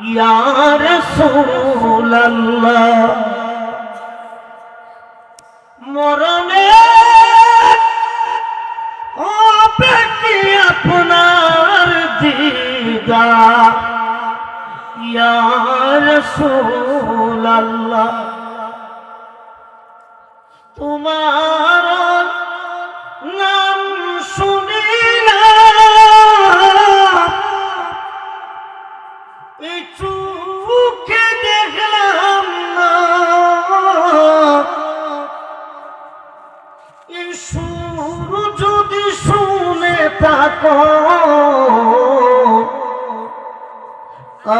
ইয়ার সোল্লাহ মরণে হবে কি আপনার দিদা ইয়ার সোল্লাহ তোমার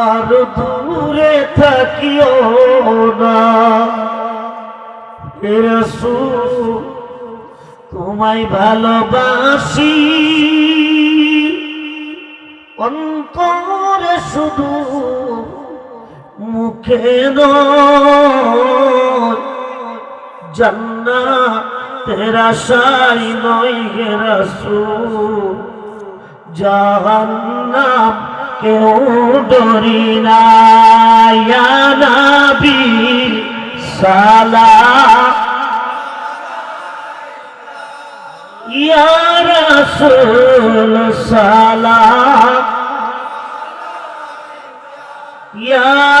আর দূরে থাকিও না। রসুল তোমায় ভালোবাসি। অন্তরে শুধু মুখে নয় জান্না তেরা সাই হে রসুল জাহান্নাম কেউ ডরি না। ইয়া সালাম। ইয়া রাসূল সালাম। ইয়া